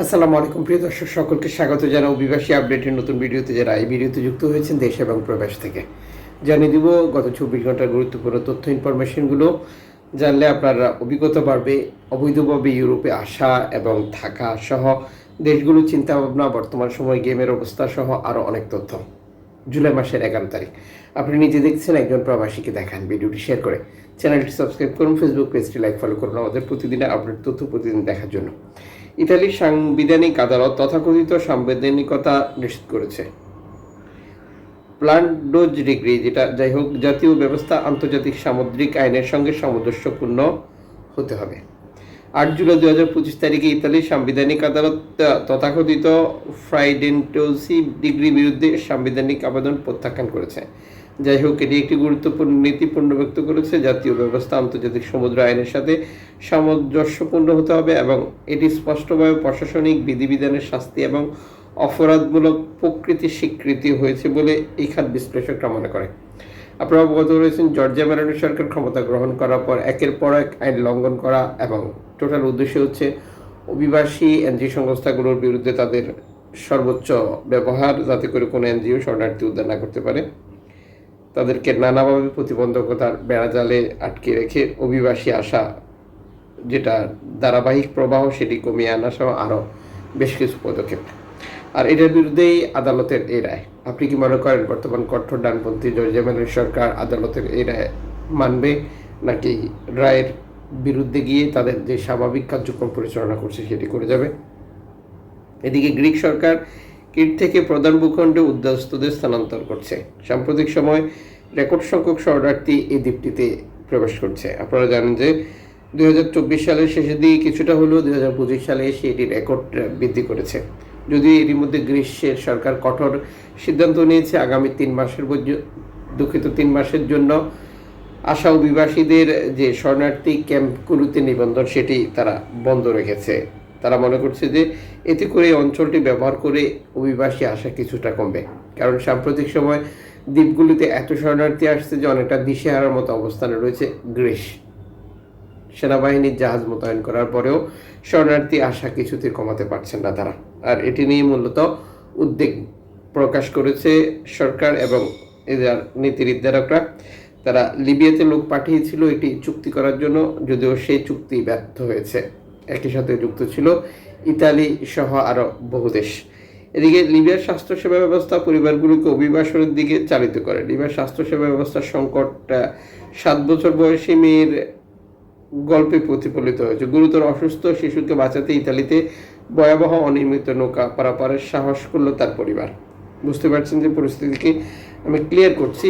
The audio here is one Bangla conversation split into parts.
আসসালামু আলাইকুম, প্রিয় দর্শক, সকলকে স্বাগত জানাই অভিবাসী আপডেটের নতুন ভিডিওতে যারা এই ভিডিওতে যুক্ত হয়েছেন দেশ এবং প্রবাস থেকে। জানিয়ে দিব, গত চব্বিশ ঘণ্টার গুরুত্বপূর্ণ তথ্য, ইনফরমেশনগুলো। জানলে আপনার অভিজ্ঞতা বাড়বে, অবৈধভাবে ইউরোপে আসা এবং থাকা সহ দেশগুলোর চিন্তাভাবনা, বর্তমান সময় গেমের অবস্থা সহ আরও অনেক তথ্য। জুলাই মাসের এগারো তারিখ। আপনি নিজে দেখছেন, একজন প্রবাসীকে দেখান ভিডিওটি শেয়ার করে। চ্যানেলটি সাবস্ক্রাইব করুন, ফেসবুক পেজটি লাইক, ফলো করুন। আমাদের প্রতিদিনের আপডেট তথ্য প্রতিদিন দেখার জন্য। ইতালির সাংবিধানিক আদালত তথাকথিত সাংবিধানিকতা নিশ্চিত করেছে। প্লান্ট ডোজ ডিগ্রি, যেটা যাই হোক, জাতীয় ব্যবস্থা আন্তর্জাতিক সামুদ্রিক আইনের সঙ্গে সামঞ্জস্যপূর্ণ হতে হবে। আট জুলাই দু হাজার পঁচিশ তারিখে ইতালির সাংবিধানিক আদালত তথাকথিত ফ্রাইডেন্টোসি ডিগ্রি বিরুদ্ধে সাংবিধানিক আবেদন প্রত্যাখ্যান করেছে। যাই হোক, এটি একটি গুরুত্বপূর্ণ নীতি পুনর্ব্যক্ত করেছে। জাতীয় ব্যবস্থা আন্তর্জাতিক সমুদ্র আইনের সাথে সামঞ্জস্যপূর্ণ হতে হবে এবং এটি স্পষ্টভাবে প্রশাসনিক বিধিবিধানের শাস্তি এবং অপরাধমূলক প্রকৃতি স্বীকৃতি হয়েছে বলে এই খাত বিশ্লেষকরা মনে করে। আপনারা অবগত রয়েছেন, জর্জিয়া মেলোনি সরকার ক্ষমতা গ্রহণ করার পর একের পর এক আইন লঙ্ঘন করা এবং টোটাল উদ্দেশ্য হচ্ছে অভিবাসী এনজিও সংস্থাগুলোর বিরুদ্ধে তাদের সর্বোচ্চ ব্যবহার যাতে করে কোনো এনজিও শরণার্থী উদ্ধার না করতে পারে। তাদেরকে নানাভাবে প্রতিবন্ধকতার বেড়াজালে আটকে রেখে অভিবাসী আসা, যেটা ধারাবাহিক প্রবাহ, সেটি কমিয়ে আনা সহ আরও বেশ কিছু পদক্ষেপ। আর এটার বিরুদ্ধেই আদালতের এই রায়। আপনি কি মনে করেন বর্তমান কঠোর ডানপন্থী জর্জিয়া মেলোনি সরকার আদালতের এই রায় মানবে, নাকি রায়ের বিরুদ্ধে গিয়ে তাদের যে স্বাভাবিক কার্যক্রম পরিচালনা করছে সেটি করে যাবে? এদিকে গ্রিক সরকার কিট থেকে প্রধান ভূখণ্ডে উদ্বাস্তুদের স্থানান্তর করছে। সাম্প্রতিক সময় রেকর্ড সংখ্যক শরণার্থী এই দ্বীপটিতে প্রবেশ করছে। আপনারা জানেন যে দুই হাজার চব্বিশ সালের শেষের দিকে কিছুটা হলেও দুই হাজার পঁচিশ সালে এসে এটি রেকর্ড বৃদ্ধি করেছে। যদিও এরই মধ্যে গ্রীষ্মের সরকার কঠোর সিদ্ধান্ত নিয়েছে আগামী তিন মাসের দুঃখিত তিন মাসের জন্য আশা অভিবাসীদের যে শরণার্থী ক্যাম্পগুলোতে নিবন্ধন সেটি তারা বন্ধ রেখেছে। তারা মনে করছে যে এতে করে অঞ্চলটি ব্যবহার করে অভিবাসী আসা কিছুটা কমবে। কারণ সাম্প্রতিক সময় দ্বীপগুলিতে এত শরণার্থী আসছে যে অনেকটা দিশেহারার মতো অবস্থানে রয়েছে গ্রিস। সেনাবাহিনীর জাহাজ মোতায়েন করার পরেও শরণার্থী আশা কিছুতে কমাতে পারছেন না তারা। আর এটি নিয়ে মূলত উদ্বেগ প্রকাশ করেছে সরকার এবং এদের নীতি নির্ধারকরা তারা লিবিয়াতে লোক পাঠিয়েছিল এটি চুক্তি করার জন্য, যদিও সেই চুক্তি ব্যর্থ হয়েছে। একই সাথে যুক্ত ছিল ইতালি সহ আরও বহু দেশ। এদিকে লিবিয়ার স্বাস্থ্যসেবা ব্যবস্থা পরিবারগুলোকে অভিবাসনের দিকে চালিত করে। লিবিয়ার স্বাস্থ্যসেবা ব্যবস্থার সংকট সাত বছর বয়সী মেয়ের গল্পে প্রতিফলিত হয়েছে। গুরুতর অসুস্থ শিশুকে বাঁচাতে ইতালিতে ভয়াবহ অনিয়মিত নৌকা পারাপারের সাহস করল তার পরিবার। বুঝতে পারছেন যে পরিস্থিতিকে আমি ক্লিয়ার করছি।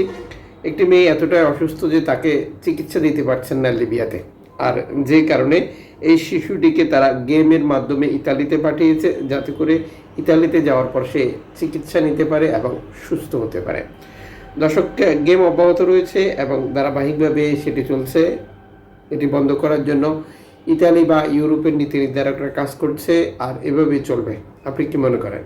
একটি মেয়ে এতটাই অসুস্থ যে তাকে চিকিৎসা দিতে পারছেন না লিবিয়াতে। আর যে কারণে এই শিশুটিকে তারা গেমের মাধ্যমে ইতালিতে পাঠিয়েছে, যাতে করে ইতালিতে যাওয়ার পর সে চিকিৎসা নিতে পারে এবং সুস্থ হতে পারে। দর্শক, গেম অব্যাহত রয়েছে এবং ধারাবাহিকভাবে সেটি চলছে। এটি বন্ধ করার জন্য ইতালি বা ইউরোপের নীতি নির্ধারকরা কাজ করছে আর এভাবেই চলবে। আপনি কি মনে করেন?